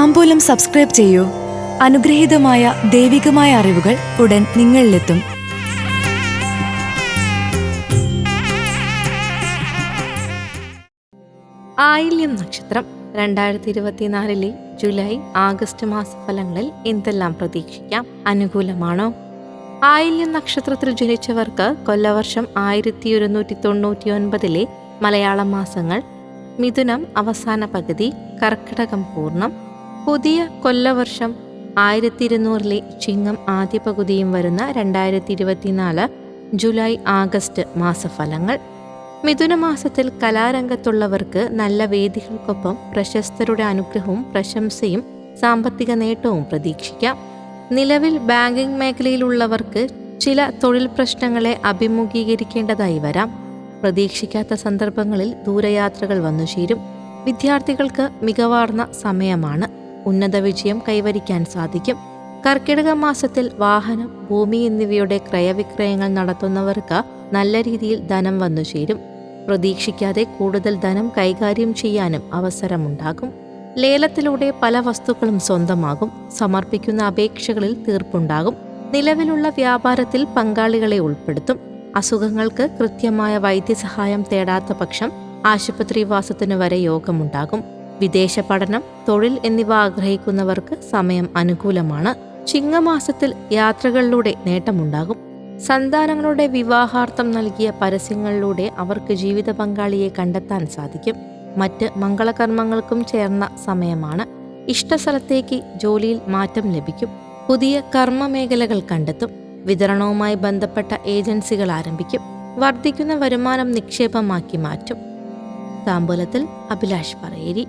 താമ്പൂലം subscribe ചെയ്യൂ. അനുഗ്രഹീതമായ ദൈവികമായ അറിവുകൾ ഉടൻ നിങ്ങളിലെത്തും. ആയില്യം നക്ഷത്രം രണ്ടായിരത്തി ഇരുപത്തിനാലിലെ ജൂലൈ ആഗസ്റ്റ് മാസഫലങ്ങളിൽ എന്തെല്ലാം പ്രതീക്ഷിക്കാം? അനുകൂലമാണോ? ആയില്യം നക്ഷത്രത്തിൽ ജനിച്ചവർക്ക് കൊല്ലവർഷം ആയിരത്തി ഒരുന്നൂറ്റി തൊണ്ണൂറ്റി ഒൻപതിലെ മലയാള മാസങ്ങൾ. മിഥുനം അവസാന പകുതി കർക്കിടകം പൂർണം. പുതിയ കൊല്ലവർഷം ആയിരത്തി ഇരുന്നൂറിലെ ചിങ്ങം ആദ്യ പകുതിയും വരുന്ന രണ്ടായിരത്തി ഇരുപത്തിനാല് ജൂലൈ ആഗസ്റ്റ് മാസഫലങ്ങൾ. മിഥുനമാസത്തിൽ കലാരംഗത്തുള്ളവർക്ക് നല്ല വേദികൾക്കൊപ്പം പ്രശസ്തരുടെ അനുഗ്രഹവും പ്രശംസയും സാമ്പത്തിക നേട്ടവും പ്രതീക്ഷിക്കാം. നിലവിൽ ബാങ്കിംഗ് മേഖലയിലുള്ളവർക്ക് ചില തൊഴിൽ പ്രശ്നങ്ങളെ അഭിമുഖീകരിക്കേണ്ടതായി വരാം. പ്രതീക്ഷിക്കാത്ത സന്ദർഭങ്ങളിൽ ദൂരയാത്രകൾ വന്നു ചേരും വിദ്യാർത്ഥികൾക്ക് മികവാർന്ന സമയമാണ്. ഉന്നത വിജയം കൈവരിക്കാൻ സാധിക്കും. കർക്കിടക മാസത്തിൽ വാഹനം ഭൂമി എന്നിവയുടെ ക്രയവിക്രയങ്ങൾ നടത്തുന്നവർക്ക് നല്ല രീതിയിൽ ധനം വന്നു ചേരും. പ്രതീക്ഷിക്കാതെ കൂടുതൽ ധനം കൈകാര്യം ചെയ്യാനും അവസരമുണ്ടാകും. ലേലത്തിലൂടെ പല വസ്തുക്കളും സ്വന്തമാകും. സമർപ്പിക്കുന്ന അപേക്ഷകളിൽ തീർപ്പുണ്ടാകും. നിലവിലുള്ള വ്യാപാരത്തിൽ പങ്കാളികളെ ഉൾപ്പെടുത്തും. അസുഖങ്ങൾക്ക് കൃത്യമായ വൈദ്യസഹായം തേടാത്ത പക്ഷം ആശുപത്രിവാസത്തിനു വരെ യോഗമുണ്ടാകും. വിദേശ പഠനം തൊഴിൽ എന്നിവ ആഗ്രഹിക്കുന്നവർക്ക് സമയം അനുകൂലമാണ്. ചിങ്ങമാസത്തിൽ യാത്രകളിലൂടെ നേട്ടമുണ്ടാകും. സന്താനങ്ങളുടെ വിവാഹാർത്ഥം നൽകിയ പരസ്യങ്ങളിലൂടെ അവർക്ക് ജീവിത പങ്കാളിയെ കണ്ടെത്താൻ സാധിക്കും. മറ്റ് മംഗളകർമ്മങ്ങൾക്കും ചേർന്ന സമയമാണ്. ഇഷ്ടസ്ഥലത്തേക്ക് ജോലിയിൽ മാറ്റം ലഭിക്കും. പുതിയ കർമ്മ മേഖലകൾ കണ്ടെത്തും. വിതരണവുമായി ബന്ധപ്പെട്ട ഏജൻസികൾ ആരംഭിക്കും. വർദ്ധിക്കുന്ന വരുമാനം നിക്ഷേപമാക്കി മാറ്റും. താമ്പൂലത്തിൽ അഭിലാഷ് പറയേരി.